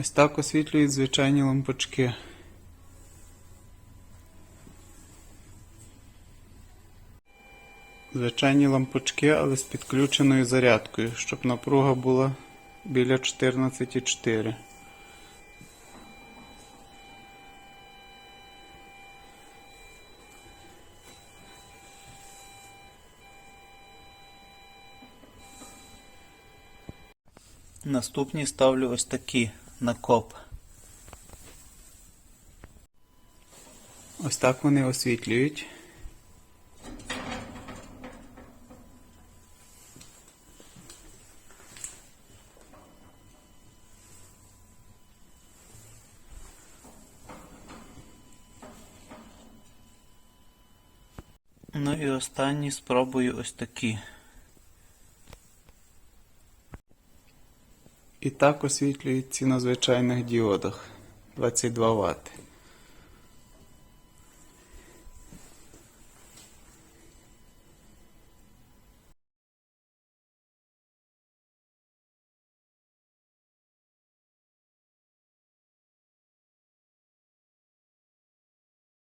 Ось так освітлюють звичайні лампочки. Звичайні лампочки, але з підключеною зарядкою, щоб напруга була біля 14,4. Наступні ставлю ось такі на коп. Ось так вони освітлюють. Ну і останні спробую ось такі. І так освітлюють ці на звичайних діодах 22 Вт.